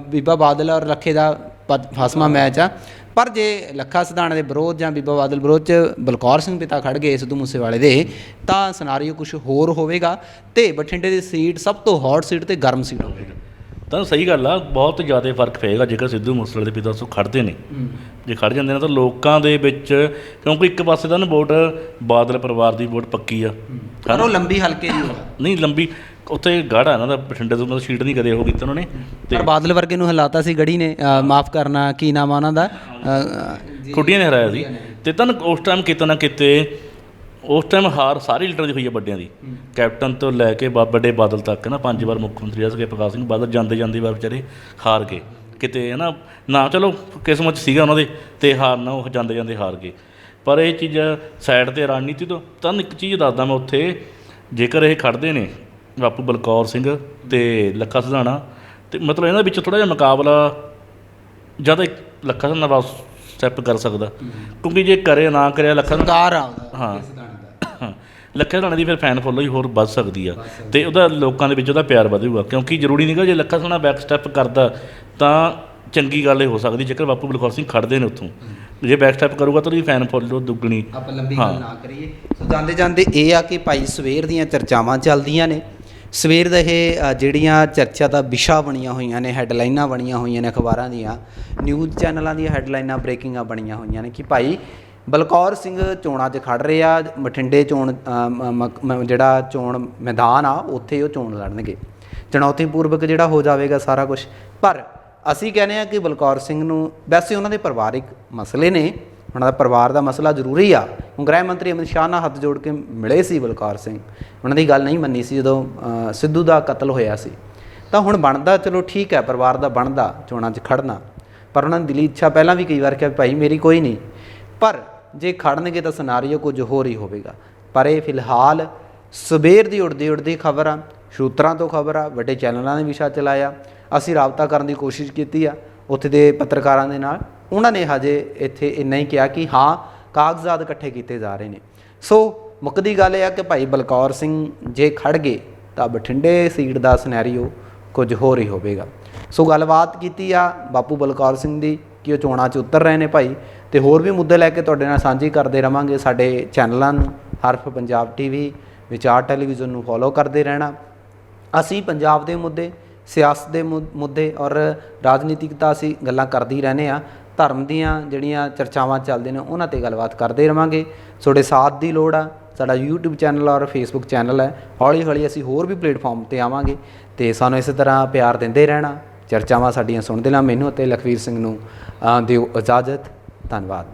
ਬੀਬਾ ਬਾਦਲ ਔਰ ਲੱਖੇ ਦਾ ਫਾਸਮਾ ਮੈਚ ਆ। ਪਰ ਜੇ ਲੱਖਾ ਸਿਧਾਣਾ ਦੇ ਵਿਰੋਧ ਜਾਂ ਬੀਬਾ ਬਾਦਲ ਵਿਰੋਧ ਚ ਬਲਕੌਰ ਸਿੰਘ ਪਿਤਾ ਖੜ ਗਏ ਸਿੱਧੂ ਮੂਸੇਵਾਲੇ ਦੇ ਤਾਂ ਸਿਨਾਰੀਓ ਕੁਝ ਹੋਰ ਹੋਵੇਗਾ ਤੇ ਬਠਿੰਡੇ ਦੀ ਸੀਟ ਸਭ ਤੋਂ ਹੌਟ ਸੀਟ ਤੇ ਗਰਮ ਸੀਟ ਹੋਵੇਗੀ। ਤਾਂ ਸਹੀ ਗੱਲ ਆ ਬਹੁਤ ਜ਼ਿਆਦਾ ਫ਼ਰਕ ਪਏਗਾ ਜੇਕਰ ਸਿੱਧੂ ਮੂਸੇਵਾਲੇ ਦੇ ਪਿਤਾ ਸੋ ਖੜਦੇ ਨੇ। ਜੇ ਖੜ ਜਾਂਦੇ ਨੇ ਤਾਂ ਲੋਕਾਂ ਦੇ ਵਿੱਚ ਕਿਉਂਕਿ ਇੱਕ ਪਾਸੇ ਤਾਂ ਨਾ ਵੋਟ ਬਾਦਲ ਪਰਿਵਾਰ ਦੀ ਵੋਟ ਪੱਕੀ ਆ। ਪਰ ਉਹ ਲੰਬੀ ਹਲਕੇ ਦੀ ਨਹੀਂ ਲੰਬੀ ਉੱਥੇ ਗਾੜਾ ਇਹਨਾਂ ਦਾ ਬਠਿੰਡੇ ਤੋਂ ਮਤਲਬ ਸੀਟ ਨਹੀਂ ਕਦੇ ਉਹ ਕੀਤਾ ਉਹਨਾਂ ਨੇ ਤੇ ਪਰ ਬਾਦਲ ਵਰਗੇ ਨੂੰ ਹਲਾਤਾ ਸੀ ਗੜੀ ਨੇ ਮਾਫ ਕਰਨਾ ਕੀ ਨਾਮ ਆ ਉਹਨਾਂ ਦਾ? ਖੁੱਡੀਆਂ ਨੇ ਹਰਾਇਆ ਸੀ। ਤੇ ਤਾਂ ਉਸ ਟਾਈਮ ਕਿਤੇ ਨਾ ਕਿਤੇ ਉਸ ਟਾਈਮ ਹਾਰ ਸਾਰੇ ਲੀਡਰਾਂ ਦੀ ਹੋਈ ਹੈ ਵੱਡਿਆਂ ਦੀ। ਕੈਪਟਨ ਤੋਂ ਲੈ ਕੇ ਵੱਡੇ ਬਾਦਲ ਤੱਕ ਨਾ ਪੰਜ ਵਾਰ ਮੁੱਖ ਮੰਤਰੀ ਰਹਿ ਸਕੇ ਪ੍ਰਕਾਸ਼ ਸਿੰਘ ਬਾਦਲ ਜਾਂਦੇ ਜਾਂਦੇ ਵਾਰ ਵਿਚਾਰੇ ਹਾਰ ਗਏ। ਕਿਤੇ ਹੈ ਨਾ ਨਾ ਚਲੋ ਕਿਸਮਤ ਸੀਗਾ ਉਹਨਾਂ ਦੇ ਤੇ ਹਾਰ ਨਾ ਉਹ ਜਾਂਦੇ ਜਾਂਦੇ ਹਾਰ ਗਏ। ਪਰ ਇਹ ਚੀਜ਼ ਸਾਈਡ ਤੇ ਰਣਨੀਤੀ ਤੋਂ ਤਾਂ ਇੱਕ ਚੀਜ਼ ਦੱਸਦਾ ਮੈਂ ਉੱਥੇ ਜੇਕਰ ਇਹ ਖੜਦੇ ਨੇ ਬਾਪੂ ਬਲਕੌਰ ਸਿੰਘ ਤੇ ਲੱਖਾ ਸਿਧਾਣਾ ਤੇ ਮਤਲਬ ਇਹਨਾਂ ਵਿੱਚ ਥੋੜਾ ਜਿਹਾ ਮੁਕਾਬਲਾ ਜ਼ਿਆਦਾ ਲੱਖਾ ਸਿਧਾਣਾ ਬਸ ਸਟੈਪ ਕਰ ਸਕਦਾ। ਕਿਉਂਕਿ ਜੇ ਕਰੇ ਨਾ ਕਰਿਆ ਲੱਖਾ ਸਿਧਾਣਾ- ਸਰਕਾਰ ਆ ਉਹਦਾ। ਹਾਂ। ਹਾਂ। ਲੱਖਾ ਸਣਾ ਦੀ ਫਿਰ ਫੈਨ ਫੋਲੋਈ ਹੋਰ ਵੱਧ ਸਕਦੀ ਆ ਤੇ ਉਹਦਾ ਲੋਕਾਂ ਦੇ ਵਿੱਚ ਉਹਦਾ ਪਿਆਰ ਵਧੂਗਾ। ਕਿਉਂਕਿ ਜ਼ਰੂਰੀ ਨਹੀਂਗਾ ਜੇ ਲੱਖਾ ਸਣਾ ਬੈਕ ਸਟੈਪ ਕਰਦਾ ਤਾਂ ਚੰਗੀ ਗੱਲ ਇਹ ਹੋ ਸਕਦੀ ਜੇਕਰ ਬਾਪੂ ਬਲਕੌਰ ਸਿੰਘ ਖੜਦੇ ਨੇ ਉੱਥੋਂ। ਜੇ ਬੈਕ ਸਟੈਪ ਕਰੂਗਾ ਤਾਂ ਉਹਦੀ ਫੈਨ ਫੋਲੋ ਦੁੱਗਣੀ। ਆਪਾਂ ਲੰਬੀ ਹਾਂ। ਗੱਲ ਨਾ ਕਰੀਏ। ਸੋ ਜਾਂਦੇ ਜਾਂਦੇ ਇਹ ਆ ਕਿ ਭਾਈ ਸਵੇਰ ਦੀਆਂ ਚਰਚਾਵਾਂ ਚੱਲਦੀਆਂ ਨੇ। ਸਵੇਰ ਦਾ ਇਹ ਜਿਹੜੀਆਂ ਚਰਚਾ ਦਾ ਵਿਸ਼ਾ ਬਣੀਆਂ ਹੋਈਆਂ ਨੇ, ਹੈਡਲਾਈਨਾਂ ਬਣੀਆਂ ਹੋਈਆਂ ਨੇ ਅਖਬਾਰਾਂ ਦੀਆਂ, ਨਿਊਜ਼ ਚੈਨਲਾਂ ਦੀਆਂ ਹੈਡਲਾਈਨਾਂ ਬ੍ਰੇਕਿੰਗਾਂ ਬਣੀਆਂ ਹੋਈਆਂ ਨੇ ਕਿ ਭਾਈ ਬਲਕੌਰ ਸਿੰਘ ਚੋਣਾਂ 'ਚ ਖੜ ਰਹੇ ਆ ਬਠਿੰਡੇ ਚੋਣ ਜਿਹੜਾ ਚੋਣ ਮੈਦਾਨ ਆ, ਉੱਥੇ ਉਹ ਚੋਣ ਲੜਨਗੇ। ਚੁਣੌਤੀਪੂਰਵਕ ਜਿਹੜਾ ਹੋ ਜਾਵੇਗਾ ਸਾਰਾ ਕੁਝ ਪਰ ਅਸੀਂ ਕਹਿੰਦੇ ਆ ਕਿ ਬਲਕੌਰ ਸਿੰਘ ਨੂੰ, ਵੈਸੇ ਉਹਨਾਂ ਦੇ ਪਰਿਵਾਰਿਕ ਮਸਲੇ ਨੇ ਉਹਨਾਂ ਦਾ ਪਰਿਵਾਰ ਦਾ ਮਸਲਾ ਜ਼ਰੂਰੀ ਆ। ਹੁਣ ਗ੍ਰਹਿ ਮੰਤਰੀ ਅਮਿਤ ਸ਼ਾਹ ਨਾਲ ਹੱਥ ਜੋੜ ਕੇ ਮਿਲੇ ਸੀ ਬਲਕੌਰ ਸਿੰਘ। ਉਹਨਾਂ ਦੀ ਗੱਲ ਨਹੀਂ ਮੰਨੀ ਸੀ ਜਦੋਂ ਸਿੱਧੂ ਦਾ ਕਤਲ ਹੋਇਆ ਸੀ। ਤਾਂ ਹੁਣ ਬਣਦਾ, ਚਲੋ ਠੀਕ ਹੈ, ਪਰਿਵਾਰ ਦਾ ਬਣਦਾ, ਚੋਣਾਂ 'ਚ ਖੜਨਾ। ਪਰ ਉਹਨਾਂ ਦੀ ਦਿਲੀ ਇੱਛਾ ਪਹਿਲਾਂ ਵੀ ਕਈ ਵਾਰ ਕਿਹਾ ਭਾਈ ਮੇਰੀ ਕੋਈ ਨਹੀਂ। ਪਰ ਜੇ ਖੜਨਗੇ ਤਾਂ ਸਿਨਾਰੀਓ ਕੁਝ ਹੋਰ ਹੀ ਹੋਵੇਗਾ। ਪਰ ਇਹ ਫਿਲਹਾਲ ਸਵੇਰ ਦੀ ਉੜਦੀ ਉੜਦੀ ਖਬਰ ਆ, ਸੂਤਰਾਂ ਤੋਂ ਖਬਰ ਆ, ਵੱਡੇ ਚੈਨਲਾਂ ਨੇ ਵਿਸ਼ਾ ਚਲਾਇਆ। ਅਸੀਂ ਰਾਬਤਾ ਕਰਨ ਦੀ ਕੋਸ਼ਿਸ਼ ਕੀਤੀ ਆ, ਉੱਥੇ ਦੇ ਪੱਤਰਕਾਰਾਂ ਦੇ ਨਾਲ। ਉਹਨਾਂ ਨੇ ਹਜੇ ਇੱਥੇ ਇੰਨਾ ਹੀ ਕਿਹਾ ਕਿ ਹਾਂ, ਕਾਗਜ਼ਾਤ ਇਕੱਠੇ ਕੀਤੇ ਜਾ ਰਹੇ ਨੇ। ਸੋ ਮੁੱਕਦੀ ਗੱਲ ਇਹ ਆ ਕਿ ਭਾਈ ਬਲਕੌਰ ਸਿੰਘ ਜੇ ਖੜ ਗਏ ਤਾਂ ਬਠਿੰਡੇ ਸੀਟ ਦਾ ਸਿਨੈਰੀਓ ਕੁਝ ਹੋਰ ਹੀ ਹੋਵੇਗਾ। ਸੋ ਗੱਲਬਾਤ ਕੀਤੀ ਆ ਬਾਪੂ ਬਲਕੌਰ ਸਿੰਘ ਦੀ ਕਿ ਉਹ ਚੋਣਾਂ 'ਚ ਉਤਰ ਰਹੇ ਨੇ ਭਾਈ ਤੇ ਹੋਰ ਵੀ ਮੁੱਦੇ ਲੈ ਕੇ ਤੁਹਾਡੇ ਨਾਲ ਸਾਂਝੀ ਕਰਦੇ ਰਵਾਂਗੇ ਸਾਡੇ ਚੈਨਲਾਂ ਨੂੰ, ਹਰਫ ਪੰਜਾਬ ਟੀਵੀ, ਵਿਚਾਰ ਟੈਲੀਵਿਜ਼ਨ ਨੂੰ ਫੋਲੋ ਕਰਦੇ ਰਹਿਣਾ। ਅਸੀਂ ਪੰਜਾਬ ਦੇ ਮੁੱਦੇ, ਸਿਆਸਤ ਦੇ ਮੁ- ਮੁੱਦੇ ਔਰ ਰਾਜਨੀਤਿਕ ਤਾਂ ਅਸੀਂ ਗੱਲਾਂ ਕਰਦੇ ਹੀ। ਰਹਨੇ ਆ ਧਰਮ ਦੀਆਂ ਜਿਹੜੀਆਂ ਚਰਚਾਵਾਂ ਚੱਲਦੇ ਨੇ, ਉਹਨਾਂ ਤੇ ਗੱਲਬਾਤ ਕਰਦੇ ਰਵਾਂਗੇ। ਤੁਹਾਡੇ ਸਾਥ ਦੀ ਲੋੜ ਆ, ਸਾਡਾ YouTube ਚੈਨਲ ਔਰ Facebook ਚੈਨਲ ਹੈ ਹੌਲੀ ਹੌਲੀ ਅਸੀਂ ਹੋਰ ਵੀ ਪਲੇਟਫਾਰਮ ਤੇ ਆਵਾਂਗੇ ਤੇ ਸਾਨੂੰ ਇਸੇ ਤਰ੍ਹਾਂ ਪਿਆਰ ਦਿੰਦੇ ਰਹਿਣਾ। ਚਰਚਾਵਾਂ ਸਾਡੀਆਂ ਸੁਣਦੇ ਨਾ ਮੈਨੂੰ ਅਤੇ ਲਖਵੀਰ ਸਿੰਘ ਨੂੰ ਦਿਓ ਇਜਾਜ਼ਤ। ਧੰਨਵਾਦ।